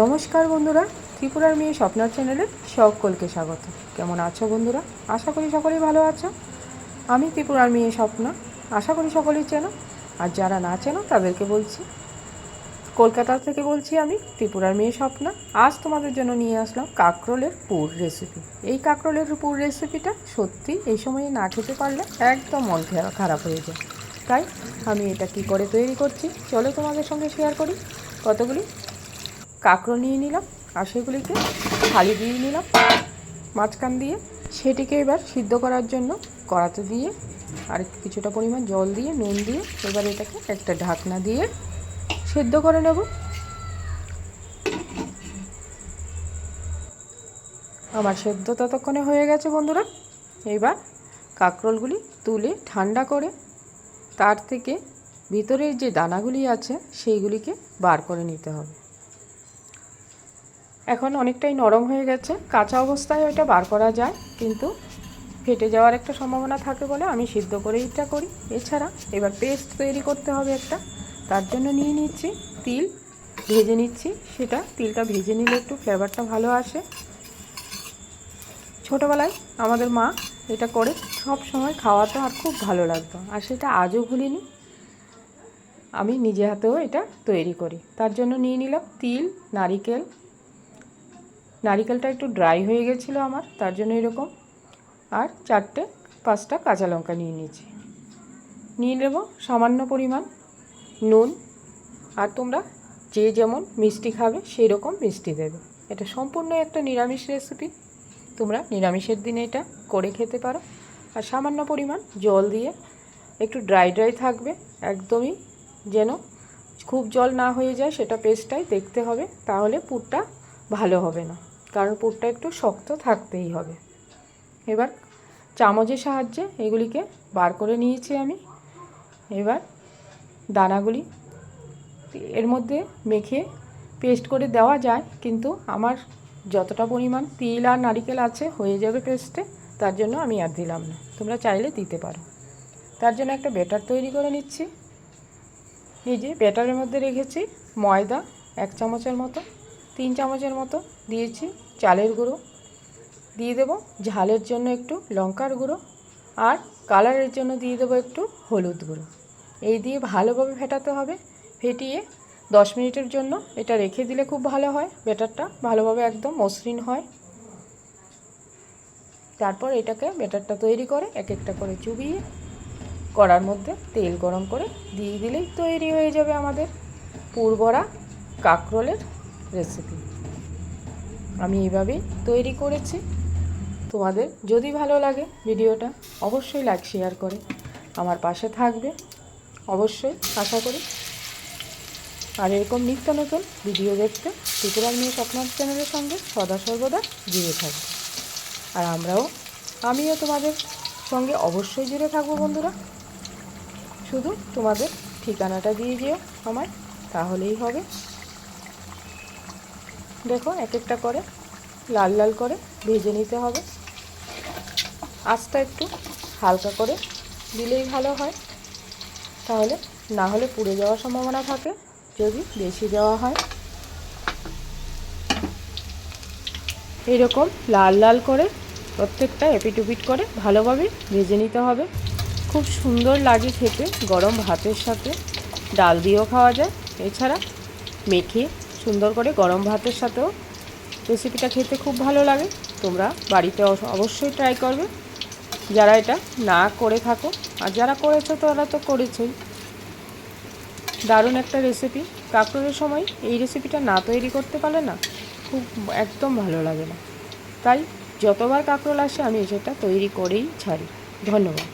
নমস্কার বন্ধুরা, ত্রিপুরার মেয়ে স্বপ্নার চ্যানেলে সকলকে স্বাগত। কেমন আছো বন্ধুরা? আশা করি সকলেই ভালো আছো। আমি ত্রিপুরার মেয়ে স্বপ্না। আশা করি সকলেই চেনো। আর যারা না চেনো, তাদেরকে বলছি, কলকাতা থেকে বলছি আমি ত্রিপুরার মেয়ে স্বপ্না। আজ তোমাদের জন্য নিয়ে আসলাম কাঁকরোলের পুর রেসিপি এই কাঁকরোলের পুর রেসিপিটা সত্যি এই সময়ে না খেতে পারলে একদম মন খারাপ হয়ে যায়। তাই আমি এটা কি করে তৈরি করছি, চলো তোমাদের সঙ্গে শেয়ার করি। কতগুলি কাঁকড়ো নিয়ে নিলাম আর সেগুলিকে থালি দিয়ে নিলাম, মাঝখান দিয়ে সেটিকে এবার সিদ্ধ করার জন্য কড়াতে দিয়ে আর কিছুটা পরিমাণ জল দিয়ে, নুন দিয়ে এবার এটাকে একটা ঢাকনা দিয়ে সেদ্ধ করে নেব। আমার সেদ্ধ ততক্ষণে হয়ে গেছে বন্ধুরা। এবার কাঁকরোলগুলি তুলে ঠান্ডা করে তার থেকে ভিতরের যে দানাগুলি আছে, সেইগুলিকে বার করে নিতে হবে। এখন অনেকটাই নরম হয়ে গেছে। কাঁচা অবস্থায় ওইটা বার করা যায়, কিন্তু ফেটে যাওয়ার একটা সম্ভাবনা থাকে বলে আমি সিদ্ধ করে এটা করি। এছাড়া এবার পেস্ট তৈরি করতে হবে একটা। তার জন্য নিয়ে নিচ্ছি তিল, ভেজে নিচ্ছি সেটা। তিলটা ভেজে নিলে একটু ফ্লেভারটা ভালো আসে। ছোটোবেলায় আমাদের মা এটা করে সব সময় খাওয়াতো আর খুব ভালো লাগতো। আর সেটা আজও ভুলিনি। আমি নিজে হাতেও এটা তৈরি করি। তার জন্য নিয়ে নিলাম তিল, নারিকেল নারিকেলটা একটু ড্রাই হয়ে গেছিল আমার, তার জন্য এরকম। আর চারটে, পাঁচটা কাঁচা লঙ্কা নিয়ে নিয়েছি। নিয়ে নেব সামান্য পরিমাণ নুন, আর তোমরা যে যেমন মিষ্টি খাবে সেই রকম মিষ্টি দেবে। এটা সম্পূর্ণ একটা নিরামিষ রেসিপি তোমরা নিরামিষের দিনে এটা করে খেতে পারো। আর সামান্য পরিমাণ জল দিয়ে একটু ড্রাই ড্রাই থাকবে। একদমই যেন খুব জল না হয়ে যায়, সেটা পেস্টটাই দেখতে হবে, তাহলে পুরটা ভালো হবে না। কারণ পুরটা একটু শক্ত থাকতেই হবে। এবার চামচের সাহায্যে এগুলিকে বার করে নিয়েছি আমি। এবার দানাগুলি এর মধ্যে মেখে পেস্ট করে দেওয়া যায়, কিন্তু আমার যতটা পরিমাণ তিল আর নারিকেল আছে হয়ে যাবে পেস্টে, তার জন্য আমি আর দিলাম না। তোমরা চাইলে দিতে পারো। তার জন্য একটা ব্যাটার তৈরি করে নিচ্ছি। যে ব্যাটারের মধ্যে রেখেছি ময়দা এক চামচের মতো। তিন চামচের মতো দিয়েছি চালের গুঁড়ো। দিয়ে দেবো ঝালের জন্য একটু লঙ্কার গুঁড়ো আর কালারের জন্য দিয়ে দেবো একটু হলুদ গুঁড়ো। এই দিয়ে ভালোভাবে ফেটাতে হবে। ফেটিয়ে দশ মিনিটের জন্য এটা রেখে দিলে খুব ভালো হয়। ব্যাটারটা ভালোভাবে একদম মসৃণ হয়। তারপর এটাকে ব্যাটারটা তৈরি করে এক একটা করে চুবিয়ে কড়ার মধ্যে তেল গরম করে দিয়ে দিলেই তৈরি হয়ে যাবে আমাদের পুরবরা কাঁকরোলের রেসিপি আমি এইভাবেই তৈরি করেছি। তোমাদের যদি ভালো লাগে ভিডিওটা, অবশ্যই লাইক শেয়ার করে আমার পাশে থাকবে। অবশ্যই আশা করি। আর এরকম নিত্য নতুন ভিডিও দেখতে ত্রিপুরার মেয়ে স্বপ্নার চ্যানেলের সঙ্গে সদা সর্বদা জুড়ে থাকবে। আর আমরাও, আমিও তোমাদের সঙ্গে অবশ্যই জুড়ে থাকব বন্ধুরা। শুধু তোমাদের ঠিকানাটা দিয়ে যেও আমার তাহলেই হবে। দেখো এক একটা করে লাল লাল করে ভেজে নিতে হবে। আঁচটা একটু হালকা করে দিলেই ভালো হয়। তাহলে না হলে পুড়ে যাওয়ার সম্ভাবনা থাকে, যদি বেশি দেওয়া হয়। এইরকম লাল লাল করে প্রত্যেকটা এপিটুপিট করে ভালোভাবে ভেজে নিতে হবে। খুব সুন্দর লাগে খেতে, গরম ভাতের সাথে। ডাল দিয়েও খাওয়া যায়। এছাড়া মেখে সুন্দর করে গরম ভাতের সাথেও রেসিপিটা খেতে খুব ভালো লাগে। তোমরা বাড়িতে অবশ্যই ট্রাই করবে। যারা এটা না করে থাকো, আর যারা করেছ তারা তো করেছই। দারুণ একটা রেসিপি কাঁকড়োর সময় এই রেসিপিটা না তৈরি করতে পারলে না, খুব একদম ভালো লাগে না। তাই যতবার কাঁকরোল আসে, আমি সেটা তৈরি করেই ছাড়ি। ধন্যবাদ।